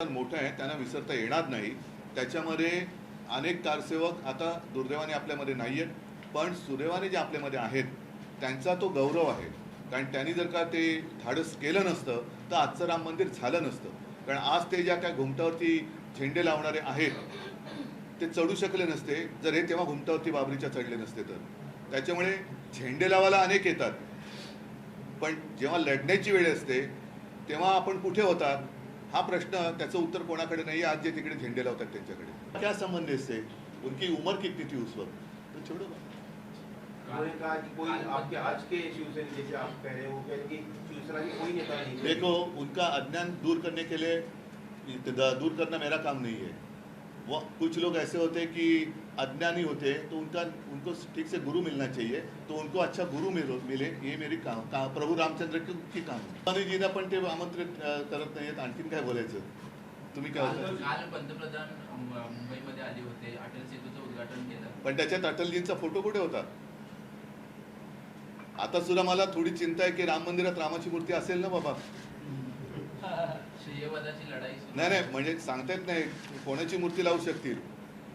मोठं आहे त्यांना विसरता येणार नाही. त्याच्यामध्ये अनेक कारसेवक आता दुर्दैवाने आपल्यामध्ये नाही आहेत पण सुदैवाने जे आपल्यामध्ये आहेत त्यांचा तो गौरव आहे. कारण त्यांनी जर का ते धाडस केलं नसतं तर आजचं राम मंदिर झालं नसतं. कारण आज ते ज्या काय घुमटावरती झेंडे लावणारे आहेत ते चढू शकले नसते. जर हे तेव्हा घुमटावरती बाबरीच्या चढले नसते तर. त्याच्यामुळे झेंडे लावायला अनेक येतात. पण जेव्हा लढण्याची वेळ असते तेव्हा आपण कुठे होतात? हा प्रश्न त्याचं उत्तर कोणाकडे नाही आज जे तिकडे झेंडे लावतात त्यांच्याकडे. क्या संबंध इससे? उनकी उम्र कितनी थी उस वक्त? तो छोड़ो बात. उन्होंने कहा कि कोई आपके आज के शिवसेना जैसे आप कह रहे हैं देखो उनका अज्ञान दूर करने के लिए दूर करना मेरा काम नहीं है। वो कुछ लोग ऐसे होते हैं कि अज्ञानी होते हैं तो उनका उनको ठीक से गुरु मिलना चाहिए तो उनको अच्छा गुरु मिलो मिले ये मेरी काम का, प्रभू रामचंद्र की, काम स्वामीजींना पण ते आमंत्रित करत नाहीयेत आणखीन काय बोलायचं? तुम्ही काय काल पंतप्रधान मुंबईमध्ये आले होते अटल सेतूचं उद्घाटन केलं. पण त्याच्यात अटलजींचा फोटो कुठे होता? आता सुद्धा मला थोडी चिंता आहे की राम मंदिरात रामाची मूर्ती असेल ना बाबा. नाही नाही म्हणजे सांगता येत नाही. कोणाची मूर्ती लावू शकतील?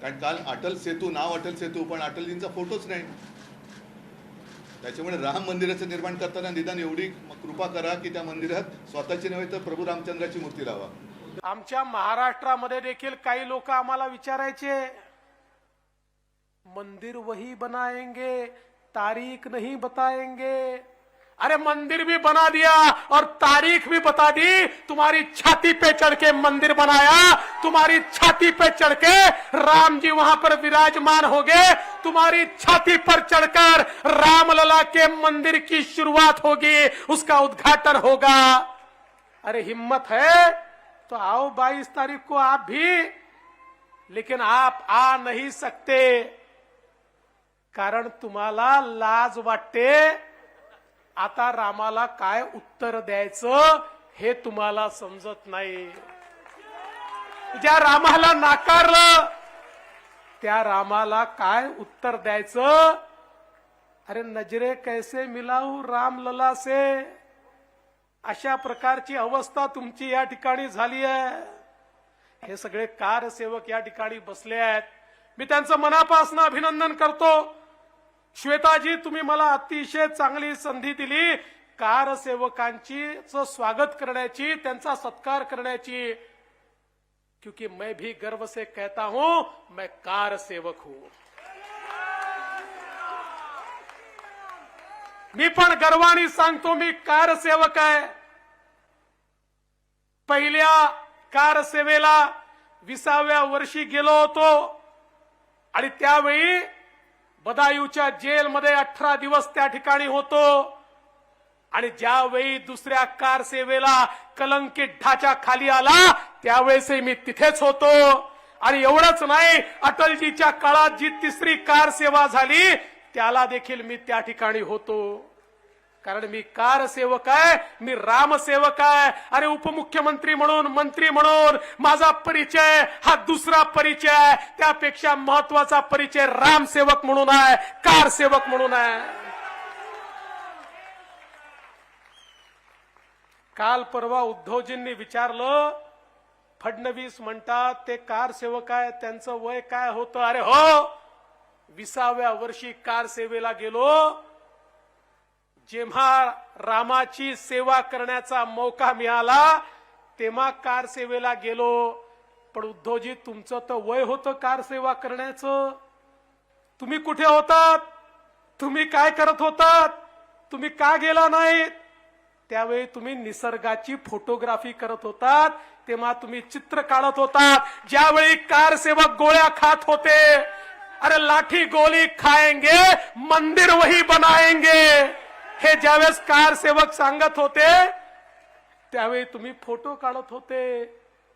कारण काल अटल सेतू नाव अटल सेतू पण अटलजींचा फोटोच नाही. त्याच्यामुळे राम मंदिराचं निर्माण करताना निदान एवढी कृपा करा की त्या मंदिरात स्वतःची नव्हे तर प्रभू रामचंद्राची मूर्ती लावा. आमच्या महाराष्ट्रामध्ये देखील काही लोक आम्हाला विचारायचे मंदिर वही बनाएंगे तारीख नहीं बताएंगे अरे मंदिर भी बना दिया और तारीख भी बता दी। तुम्हारी छाती पे चढ़ के मंदिर बनाया। तुम्हारी छाती पे चढ़ के राम जी वहाँ पर विराजमान हो गए। तुम्हारी छाती पर चढ़कर रामलला के मंदिर की शुरुआत होगी। उसका उद्घाटन होगा। अरे हिम्मत है? तो आओ 22 तारीख को आप भी। लेकिन आप आ नहीं सकते। कारण तुम्हाला लाज वाटते। आता रामाला काय उत्तर द्यायचं हे तुम्हाला समजत नाही. ज्या रामाला नाकारलं त्या रामाला काय उत्तर द्यायचं? अरे नजरे कैसे मिलाऊ रामलला से अशा प्रकारची अवस्था तुमची या ठिकाणी झाली आहे. हे सगळे कारसेवक या ठिकाणी बसले आहेत. मी त्यांचं मनापासून अभिनंदन करतो. श्वेताजी तुम्ही मला अतिशय चांगली संधी दिली. कारसेवकांची चं स्वागत करण्याची त्यांचा सत्कार करण्याची. क्योंकि मैं भी गर्व से कहता हूं मैं कार सेवक हूं. मी पण गर्वाने सांगतो मी कार सेवक आहे. पहिल्या कार सेवेला विसाव्या वर्षी गेलो होतो. आणि त्यावेळी बदायूच्या जेलमध्ये अठरा दिवस त्या ठिकाणी होतो. आणि ज्यावेळी दुसऱ्या कार सेवेला कलंकित ढाच्या खाली आला त्यावेळेसही मी तिथेच होतो. आणि एवढंच नाही अटलजीच्या काळात जी तिसरी कार सेवा झाली त्याला देखील मी त्या ठिकाणी होतो. कारण मी कार सेवक आहे मी रामसेवक आहे. अरे उपमुख्यमंत्री म्हणून मंत्री म्हणून माझा परिचय हा दुसरा परिचय आहे. त्यापेक्षा महत्त्वाचा परिचय रामसेवक म्हणून आहे कार सेवक म्हणून आहे. काल परवा उद्धवजींनी विचारलं फडणवीस म्हणतात ते कार सेवक आहे त्यांचं वय काय होतं? अरे हो विसाव्या वर्षी कार सेवेला गेलो जेव्हा रामाची सेवा करण्याचा मौका मिळाला तेव्हा कार सेवेला गेलो. पण उद्धवजी तुमचं तर वय होतं कार सेवा करण्याचं. तुम्ही कुठे होतात? तुम्ही काय करत होतात? तुम्ही का गेला नाहीत? त्यावेळी तुम्ही निसर्गाची फोटोग्राफी करत होतात तेव्हा तुम्ही चित्र काढत होतात. ज्यावेळी कार सेवक गोळ्या खात होते अरे लाठी गोली खाएंगे मंदिर वही बनाएंगे हे ज्यावेळेस कार सेवक सांगत होते त्यावेळी तुम्ही फोटो काढत होते.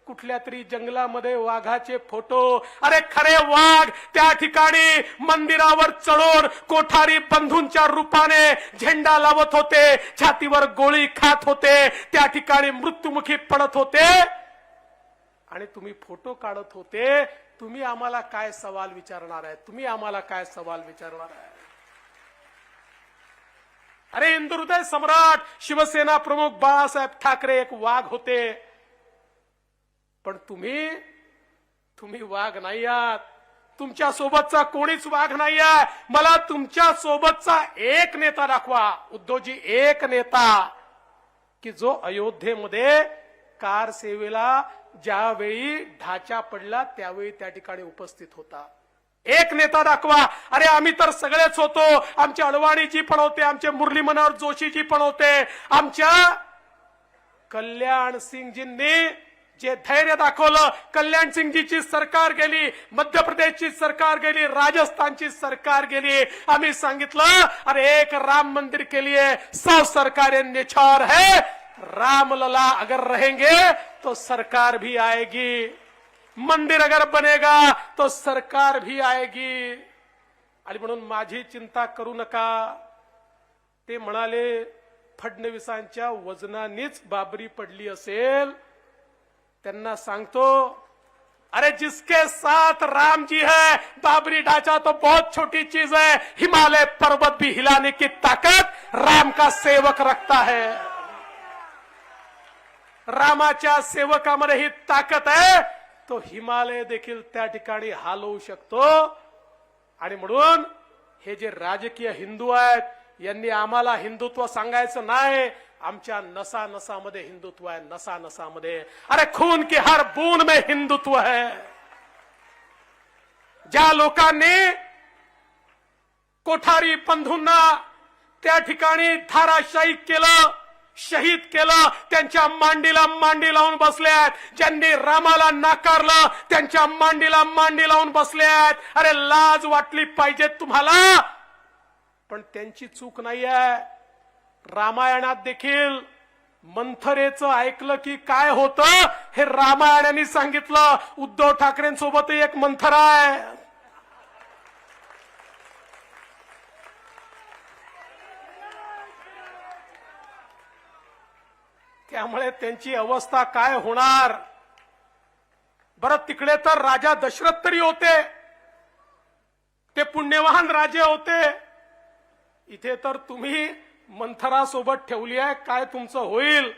कुठल्या तरी जंगलामध्ये वाघाचे फोटो. अरे खरे वाघ त्या ठिकाणी मंदिरावर चढून कोठारी बंधूंच्या रूपाने झेंडा लावत होते छातीवर गोळी खात होते त्या ठिकाणी मृत्युमुखी पडत होते. आणि तुम्ही फोटो काढत होते. तुम्ही आम्हाला काय सवाल विचारणार आहे तुम्ही आम्हाला काय सवाल विचारणार आहे अरे हिंदुहृदय सम्राट शिवसेना प्रमुख बाळासाहेब ठाकरे एक वाघ होते. पण तुम्ही तुम्ही वाघ नाही आहात. तुमच्या सोबतचा कोणीच वाघ नाही आहे. मला तुमच्या सोबतचा एक नेता दाखवा. उद्धवजी एक नेता. की जो अयोध्येमध्ये कार सेवेला ज्यावेळी ढाचा पडला त्यावेळी त्या ठिकाणी उपस्थित होता. एक नेता दाखवा. अरे आम्ही तर सगळेच होतो. आमचे अडवाणीजी पण होते आमचे मुरली मनोहर जोशीजी पण होते आमच्या कल्याण सिंगजींनी जे धैर्य दाखवलं कल्याण सिंगजीची सरकार गेली मध्य प्रदेशची सरकार गेली राजस्थानची सरकार गेली. आम्ही सांगितलं अरे एक राम मंदिर के लिए सब सरकारें निछार है. रामलला अगर रहेंगे तो सरकार भी आएगी. मंदिर अगर बनेगा तो सरकार भी आएगी। आणि म्हणून माझी चिंता करू नका। ते म्हणाले फडणवीसांच्या वजनानेच बाबरी पडली असेल. त्यांना सांगतो अरे जिसके साथ राम जी है बाबरी ढांचा तो बहुत छोटी चीज है। हिमालय पर्वत भी हिलाने की ताकत राम का सेवक रखता है। रामाच्या सेवकामध्ये ही ताकद आहे तो हिमालय देखील त्या ठिकाणी हालवू शकतो. आणि म्हणून हे जे राजकीय हिंदू आहेत यांनी आम्हाला हिंदुत्व सांगायचं नाही. आमच्या नसा नसामध्ये हिंदुत्व आहे नसा नसामध्ये अरे खून की हर बून में हिंदुत्व है. ज्या लोकांनी कोठारी पंधूंना त्या ठिकाणी धाराशाही केलं शहीद केलं. त्यांच्या मांडीला मांडी लावून बसले आहेत ज्यांनी रामाला नाकारलं त्यांच्या मांडीला मांडी लावून बसले आहेत अरे लाज वाटली पाहिजे तुम्हाला. पण त्यांची चूक नाही आहे रामायणात देखील मंथरेचं ऐकलं की काय होतं हे रामायणाने सांगितलं. उद्धव ठाकरेंसोबत एक मंथरा आहे. त्यामुळे त्यांची अवस्था काय होणार? बरं तिकडे तर राजा दशरथ तरी होते. ते पुण्यवान राजे होते. इथे तर तुम्ही मंथरासोबत ठेवली आहे. काय तुमचं होईल?